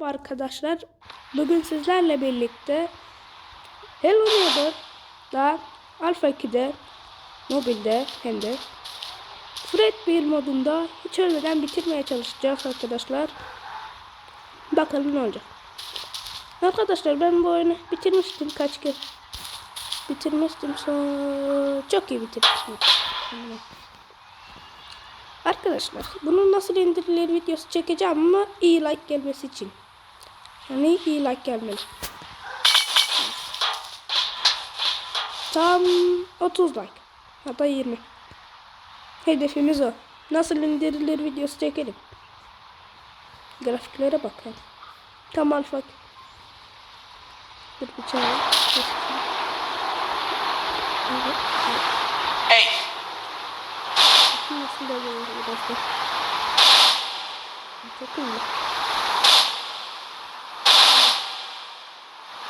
Merhaba arkadaşlar. Bugün sizlerle birlikte Hello Neighbor'da Alpha 2'de mobilde hem de Fred 1 modunda hiç ölmeden bitirmeye çalışacağız arkadaşlar. Bakalım ne olacak. Arkadaşlar ben bu oyunu bitirmiştim kaç kere. Bitirmiştim sonra çok iyi bitirmiştim. Arkadaşlar bunun nasıl indirilir videosu çekeceğim ama iyi like gelmesi için. Yani iyi like gelmeli. Tam 30 like. Hatta 20. Hedefimiz o. Nasıl indirilir videosu çekelim. Grafiklere bakalım. Tam alfa. Bir bıçağı. Hey, Nasıl da böyle. Çok iyi.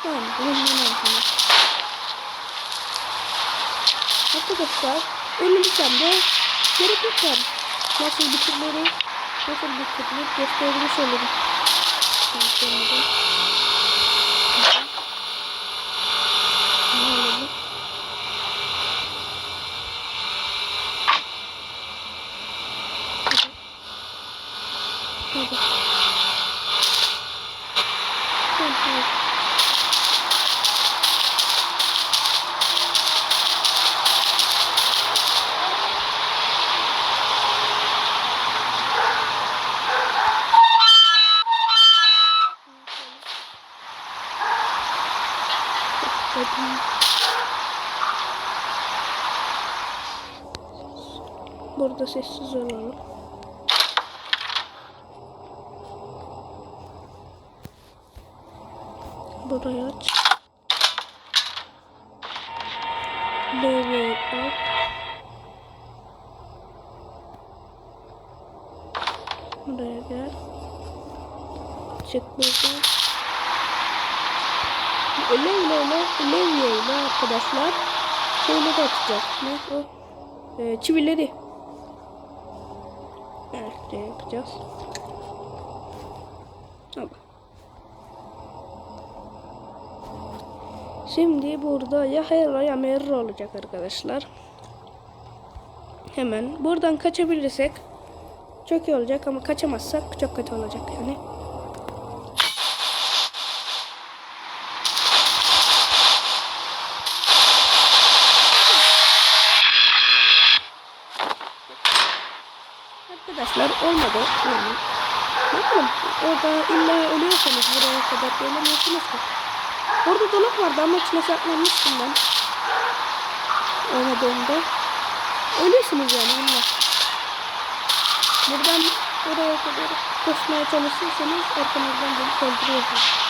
Tamam, bunun ne yapalım? Arkadaşlar, önümüzden de yok yani. Nasıl bitirilir, nasıl bitirilir göstermiş olurum. Ben söyledim. Ne oldu? Hadi. Hadi. hadi. Hadi. Burada sessiz olalım. Burayı aç. Burayı aç. Buraya gel. Çık buradan. Öyle öyle öyle öyle öyle arkadaşlar. Şöyle de atacağız. Ne o? Ee, çivileri. Evet ne yapacağız? Şimdi burada ya Hera ya Merra olacak arkadaşlar. Hemen buradan kaçabilirsek çok iyi olacak ama kaçamazsak çok kötü olacak yani. Arkadaşlar olmadı. Yani. Bakalım orada illa ölüyorsanız buraya kadar gelemiyorsunuz ki. Orada dolap vardı ama içine saklanmıştım ben. Oynadığımda. Ölüyorsunuz yani illa. Buradan oraya kadar koşmaya çalışırsanız arkanızdan gelip öldürüyorsunuz.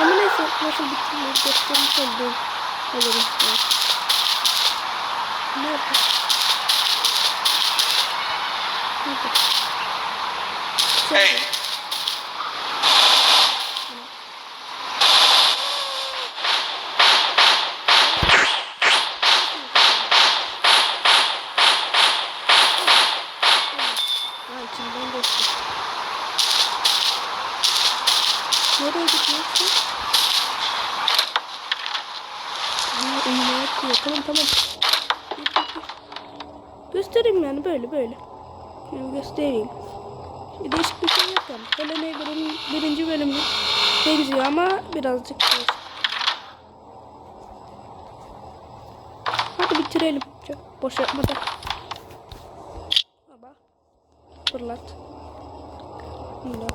Ama neyse nasıl bitirmeyi göstermiş olduğum olurum. Ne yapayım? Hey. Nereye gidiyorsun? Atıyor. Tamam tamam. Göstereyim yani böyle böyle. Yani göstereyim. Bir değişik bir şey yani. Hello Neighbor'ın birinci bölümü benziyor ama birazcık değişik. Hadi bitirelim. Çok boş yapmadan. Baba. Fırlat. Bunda.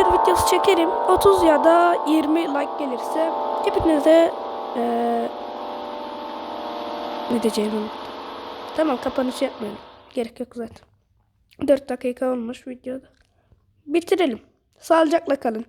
İndirilir videosu çekerim. 30 ya da 20 like gelirse hepinize eee ne diyeceğimi. Tamam kapanış yapmayalım. Gerek yok zaten. 4 dakika olmuş videoda. Bitirelim. Sağlıcakla kalın.